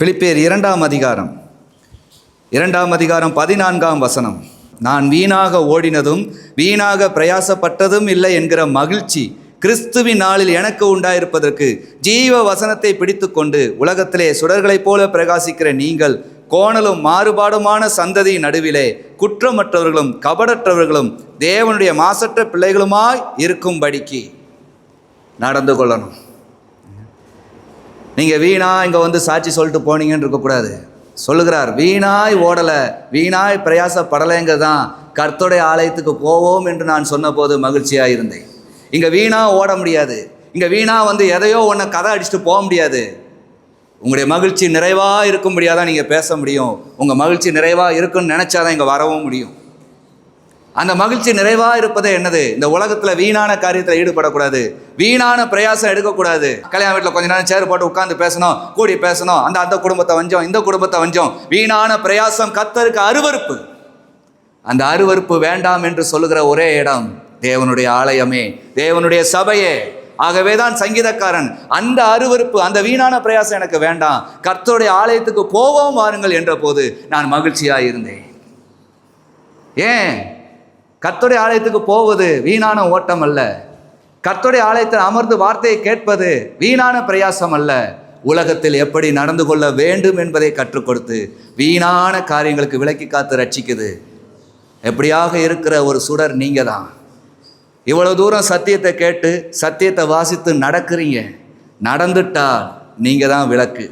பிலிப்பேர் இரண்டாம் அதிகாரம். இரண்டாம் அதிகாரம் பதினான்காம் வசனம். நான் வீணாக ஓடினதும் வீணாக பிரயாசப்பட்டதும் இல்லை என்கிற மகிழ்ச்சி கிறிஸ்துவின் நாளில் எனக்கு உண்டாயிருப்பதற்கு ஜீவ வசனத்தை பிடித்துக்கொண்டு உலகத்திலே சுடர்களைப் போல பிரகாசிக்கிற நீங்கள் கோணலும் மாறுபாடுமான சந்ததி நடுவிலே குற்றமற்றவர்களும் கபடற்றவர்களும் தேவனுடைய மாசற்ற பிள்ளைகளுமாய் இருக்கும்படிக்கு நடந்து கொள்ளணும். நீங்கள் வீணா இங்கே வந்து சாட்சி சொல்லிட்டு போனீங்கன்னு இருக்கக்கூடாது. சொல்லுகிறார் வீணாய் ஓடலை வீணாய் பிரயாசப்படலைங்க தான் கர்த்தோடைய ஆலயத்துக்கு போவோம் என்று நான் சொன்னபோது மகிழ்ச்சியாக இருந்தேன். இங்கே வீணாக ஓட முடியாது. இங்கே வீணா வந்து எதையோ ஒன்று கதை அடிச்சுட்டு போக முடியாது. உங்களுடைய மகிழ்ச்சி நிறைவாக இருக்கும்படியாக தான் நீங்கள் பேச முடியும். உங்கள் மகிழ்ச்சி நிறைவாக இருக்குன்னு நினச்சாதான் இங்கே வரவும் முடியும். அந்த மகிழ்ச்சி நிறைவாக இருப்பதே என்னது? இந்த உலகத்தில் வீணான காரியத்தில் ஈடுபடக்கூடாது. வீணான பிரயாசம் எடுக்கக்கூடாது. கல்யாண வீட்டில் கொஞ்ச நேரம் சேர் போட்டு உட்காந்து பேசணும் கூடி பேசணும். அந்த அந்த குடும்பத்தை வஞ்சம் இந்த குடும்பத்தை வஞ்சம். வீணான பிரயாசம் கத்தருக்கு அருவருப்பு. அந்த அருவருப்பு வேண்டாம் என்று சொல்லுகிற ஒரே இடம் தேவனுடைய ஆலயமே தேவனுடைய சபையே. ஆகவே தான் சங்கீதக்காரன் அந்த அருவருப்பு அந்த வீணான பிரயாசம் எனக்கு வேண்டாம். கர்த்தருடைய ஆலயத்துக்கு போவோம் வாருங்கள் என்ற போது நான் மகிழ்ச்சியாக இருந்தேன் ஏன்? கர்த்தருடைய ஆலயத்துக்கு போவது வீணான ஓட்டம் அல்ல கர்த்தருடைய ஆலயத்தில் அமர்ந்து வார்த்தையை கேட்பது வீணான பிரயாசம் அல்ல உலகத்தில் எப்படி நடந்து கொள்ள வேண்டும் என்பதை கற்றுக் கொடுத்து வீணான காரியங்களுக்கு விலக்கி காத்து ரட்சிக்குது. எப்படியாக இருக்கிற ஒரு சுடர் நீங்கள் தான் இவ்வளோ தூரம் சத்தியத்தை கேட்டு சத்தியத்தை வாசித்து நடக்கிறீங்க. நடந்துட்டால் நீங்கள் தான் விளக்கு.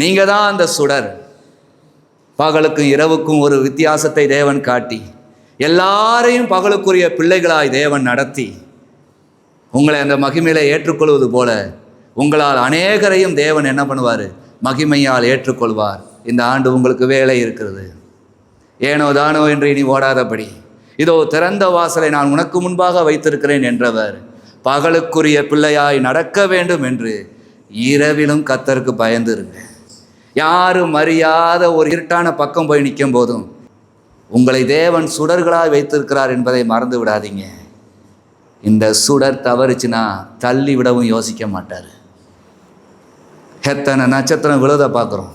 நீங்கள் தான் அந்த சுடர். பகலுக்கும் இரவுக்கும் ஒரு வித்தியாசத்தை தேவன் காட்டி எல்லாரையும் பகலுக்குரிய பிள்ளைகளாய் தேவன் நடத்தி உங்களை அந்த மகிமையில ஏற்றுக்கொள்வது போல உங்களால் அநேகரையும் தேவன் என்ன பண்ணுவார்? மகிமையால் ஏற்றுக்கொள்வார். இந்த ஆண்டு உங்களுக்கு வேலை இருக்கிறது. ஏனோ தானோ என்று இனி ஓடாதபடி. இதோ திறந்த வாசலை நான் உனக்கு முன்பாக வைத்திருக்கிறேன் என்றவர் பகலுக்குரிய பிள்ளையாய் நடக்க வேண்டும் என்று இரவிலும் கத்தருக்கு பயந்துருங்க யாரும் அறியாத ஒரு இருட்டான பக்கம் போய் நிற்கும் போதும் உங்களை தேவன் சுடர்களாய் வைத்திருக்கிறார் என்பதை மறந்து விடாதீங்க. இந்த சுடர் தவறுச்சுன்னா தள்ளி விடவும் யோசிக்க மாட்டார். எத்தனை நட்சத்திரம் விழுத பார்க்குறோம்.